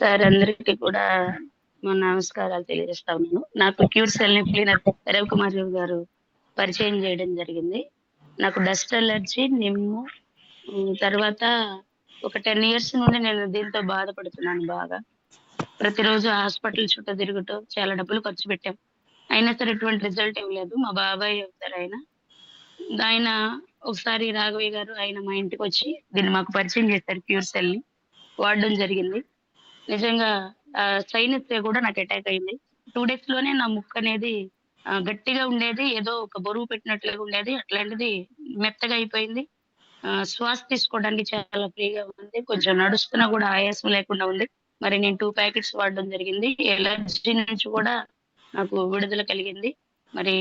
Sir అందరికీ కూడా మా నమస్కారాలు తెలియజేస్తా ఉన్నాను. నాకు cure cell cleaner Ravikumar Rao garu పరిచయం చేయడం జరిగింది. నాకు డస్ట్ అలర్జీ, నిమ్ము తర్వాత ఒక 10 ఇయర్స్ నుండి నేను దీంతో బాధపడుతున్నాను బాగా. ప్రతిరోజు హాస్పిటల్ చుట్టూ తిరుగుతూ చాలా డబ్బులు ఖర్చు పెట్టాం. అయినా సరే ఎటువంటి రిజల్ట్ ఇవ్వలేదు. మా బాబాయ్ అవుతారాయన. ఆయన ఒకసారి రాఘవయ్య గారు ఆయన మా ఇంటికి వచ్చి దీన్ని మాకు పరిచయం చేశారు క్యూర్ సెల్‌ని. వాడడం జరిగింది. నిజంగా సైనస్ కూడా నాకు అటాక్ అయింది. టూ డేస్లోనే నా ముక్కు అనేది గట్టిగా ఉండేది. ఏదో ఒక బరువు పెట్టినట్లుగా ఉండేది. అట్లాంటిది మెత్తగా అయిపోయింది. శ్వాస తీసుకోవడానికి చాలా ఫ్రీగా ఉంది. కొంచెం నడుస్తున్నా కూడా ఆయాసం లేకుండా ఉంది. మరి నేను టూ ప్యాకెట్స్ వాడడం జరిగింది. ఎలర్జీ నుంచి కూడా నాకు విడుదల కలిగింది. మరి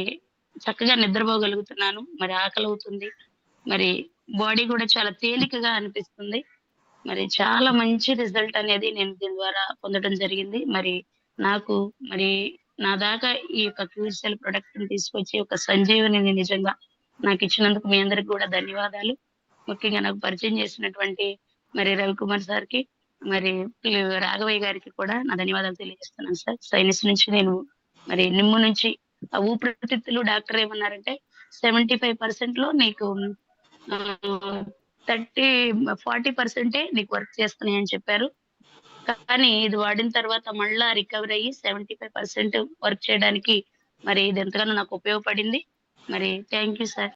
చక్కగా నిద్రపోగలుగుతున్నాను. మరి ఆకలి అవుతుంది మరి బాడీ కూడా చాలా తేలికగా అనిపిస్తుంది. మరి చాలా మంచి రిజల్ట్ అనేది నేను దీని ద్వారా పొందడం జరిగింది. మరి నాకు మరి నా దాకా ఈ యొక్క క్యూర్ ప్రొడక్ట్ తీసుకొచ్చి ఒక సంజీవనిని నిజంగా నాకు ఇచ్చినందుకు మీ అందరికి కూడా ధన్యవాదాలు. ముఖ్యంగా నాకు పరిచయం చేసినటువంటి మరి రవికుమార్ సార్‌కి, మరి రాఘవయ్య గారికి కూడా నా ధన్యవాదాలు తెలియజేస్తున్నాను సార్. సైనస్ నుంచి నేను మరి నిమ్ము నుంచి ఆ ఊపిరితిత్తులు డాక్టర్ ఏమన్నారంటే 75%లో నీకు థర్టీ ఫార్టీ పర్సెంట్ ఏ నీకు వర్క్ చేస్తున్నాయి అని చెప్పారు. కానీ ఇది వాడిన తర్వాత మళ్ళా రికవర్ అయ్యి 75% వర్క్ చేయడానికి మరి ఇది ఎంతగానో నాకు ఉపయోగపడింది. మరి థ్యాంక్ యూ సార్.